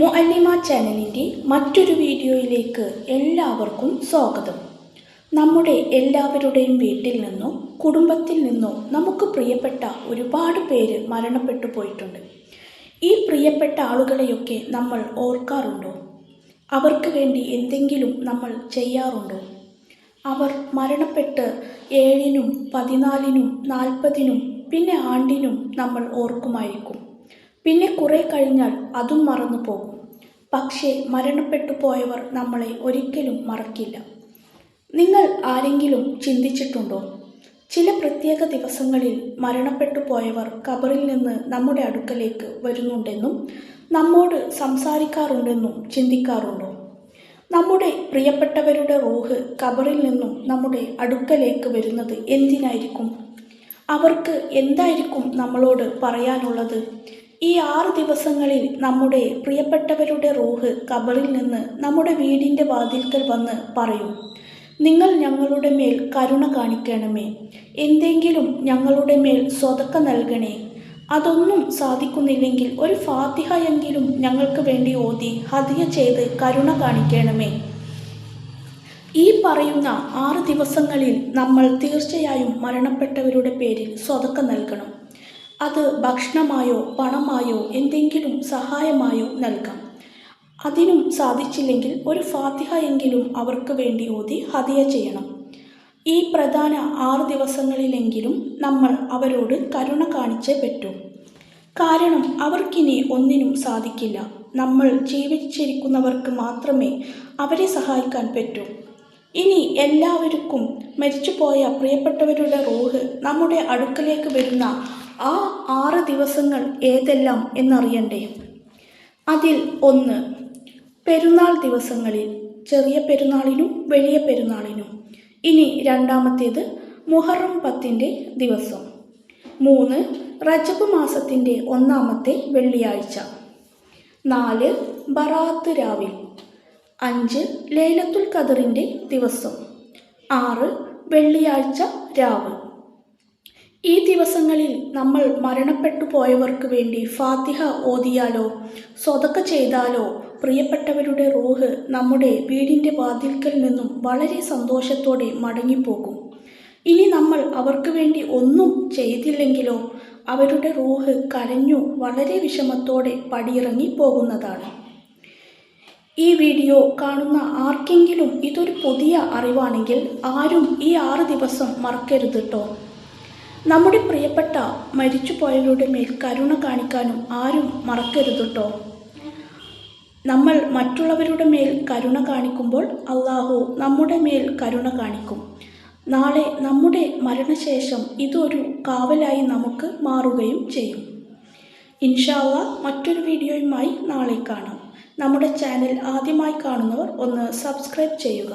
മുഅല്ലിമ ചാനലിന്റെ മറ്റൊരു വീഡിയോയിലേക്ക് എല്ലാവർക്കും സ്വാഗതം. നമ്മുടെ എല്ലാവരുടെയും വീട്ടിൽ നിന്നോ കുടുംബത്തിൽ നിന്നോ നമുക്ക് പ്രിയപ്പെട്ട ഒരുപാട് പേര് മരണപ്പെട്ടു പോയിട്ടുണ്ട്. ഈ പ്രിയപ്പെട്ട ആളുകളെയൊക്കെ നമ്മൾ ഓർക്കാറുണ്ടോ? അവർക്ക് വേണ്ടി എന്തെങ്കിലും നമ്മൾ ചെയ്യാറുണ്ടോ? അവർ മരണപ്പെട്ട് ഏഴിനും പതിനാലിനും നാൽപ്പതിനും പിന്നെ ആണ്ടിനും നമ്മൾ ഓർക്കുമായിരിക്കും. പിന്നെ കുറെ കഴിഞ്ഞാൽ അതും മറന്നു പോകും. പക്ഷേ മരണപ്പെട്ടു പോയവർ നമ്മളെ ഒരിക്കലും മറക്കില്ല. നിങ്ങൾ ആരെങ്കിലും ചിന്തിച്ചിട്ടുണ്ടോ? ചില പ്രത്യേക ദിവസങ്ങളിൽ മരണപ്പെട്ടു പോയവർ കബറിൽ നിന്ന് നമ്മുടെ അടുക്കലേക്ക് വരുന്നുണ്ടെന്നും നമ്മോട് സംസാരിക്കാറുണ്ടെന്നും ചിന്തിക്കാറുണ്ടോ? നമ്മുടെ പ്രിയപ്പെട്ടവരുടെ റൂഹ് കബറിൽ നിന്നും നമ്മുടെ അടുക്കലേക്ക് വരുന്നത് എന്തിനായിരിക്കും? അവർക്ക് എന്തായിരിക്കും നമ്മളോട് പറയാനുള്ളത്? ഈ ആറ് ദിവസങ്ങളിൽ നമ്മുടെ പ്രിയപ്പെട്ടവരുടെ റൂഹ് കബറിൽ നിന്ന് നമ്മുടെ വീടിന്റെ വാതിൽക്കൽ വന്ന് പറയും നിങ്ങൾ ഞങ്ങളുടെ മേൽ കരുണ കാണിക്കണമേ. എന്തെങ്കിലും ഞങ്ങളുടെ മേൽ സ്വതക്ക നൽകണേ. അതൊന്നും സാധിക്കുന്നില്ലെങ്കിൽ ഒരു ഫാത്തിഹ എങ്കിലും ഞങ്ങൾക്ക് വേണ്ടി ഓതി ഹതിയ ചെയ്ത് കരുണ കാണിക്കണമേ. ഈ പറയുന്ന ആറ് ദിവസങ്ങളിൽ നമ്മൾ തീർച്ചയായും മരണപ്പെട്ടവരുടെ പേരിൽ സ്വതക്ക നൽകണം. അത് ഭക്ഷണമായോ പണമായോ എന്തെങ്കിലും സഹായമായോ നൽകാം. അതിനും സാധിച്ചില്ലെങ്കിൽ ഒരു ഫാത്തിഹ എങ്കിലും അവർക്ക് വേണ്ടി ഓതി ഹതിയ ചെയ്യണം. ഈ പ്രധാന ആറ് ദിവസങ്ങളിലെങ്കിലും നമ്മൾ അവരോട് കരുണ കാണിച്ചേ പറ്റൂ. കാരണം അവർക്കിനി ഒന്നിനും സാധിക്കില്ല. നമ്മൾ ജീവിച്ചിരിക്കുന്നവർക്ക് മാത്രമേ അവരെ സഹായിക്കാൻ പറ്റൂ. ഇനി എല്ലാവർക്കും മരിച്ചുപോയ പ്രിയപ്പെട്ടവരുടെ റൂഹ് നമ്മുടെ അടുക്കലേക്ക് വരുന്ന ആ ആറ് ദിവസങ്ങൾ ഏതെല്ലാം എന്നറിയണ്ടേ? അതിൽ ഒന്ന് പെരുന്നാൾ ദിവസങ്ങളിൽ ചെറിയ പെരുന്നാളിനും വലിയ പെരുന്നാളിനും. ഇനി രണ്ടാമത്തേത് മുഹറം പത്തിന്റെ ദിവസം. മൂന്ന് റജബ് മാസത്തിന്റെ ഒന്നാമത്തെ വെള്ളിയാഴ്ച. നാല് ബറാത്ത് രാവിൽ. അഞ്ച് ലൈലത്തുൽ ഖദറിന്റെ ദിവസം. ആറ് വെള്ളിയാഴ്ച രാവ്. ഈ ദിവസങ്ങളിൽ നമ്മൾ മരണപ്പെട്ടു പോയവർക്ക് വേണ്ടി ഫാത്തിഹ ഓതിയാലോ സ്വതക്ക ചെയ്താലോ പ്രിയപ്പെട്ടവരുടെ റൂഹ് നമ്മുടെ വീടിന്റെ വാതിൽക്കൽ നിന്നും വളരെ സന്തോഷത്തോടെ മടങ്ങിപ്പോകും. ഇനി നമ്മൾ അവർക്ക് വേണ്ടി ഒന്നും ചെയ്തില്ലെങ്കിലോ അവരുടെ റൂഹ് കരഞ്ഞു വളരെ വിഷമത്തോടെ പടിയിറങ്ങി പോകുന്നതാണ് ഈ വീഡിയോ കാണുന്ന ആർക്കെങ്കിലും ഇതൊരു പുതിയ അറിവാണെങ്കിൽ ആരും ഈ ആറ് ദിവസം മറക്കരുത് കേട്ടോ നമ്മുടെ പ്രിയപ്പെട്ട മരിച്ചുപോയവരുടെ മേൽ കരുണ കാണിക്കാനും ആരും മറക്കരുത് കേട്ടോ നമ്മൾ മറ്റുള്ളവരുടെ മേൽ കരുണ കാണിക്കുമ്പോൾ അള്ളാഹു നമ്മുടെ മേൽ കരുണ കാണിക്കും. നാളെ നമ്മുടെ മരണശേഷം ഇതൊരു കാവലായി നമുക്ക് മാറുകയും ചെയ്യും. ഇൻഷാല്ല മറ്റൊരു വീഡിയോയുമായി നാളെ കാണാം. നമ്മുടെ ചാനൽ ആദ്യമായി കാണുന്നവർ ഒന്ന് സബ്സ്ക്രൈബ് ചെയ്യുക.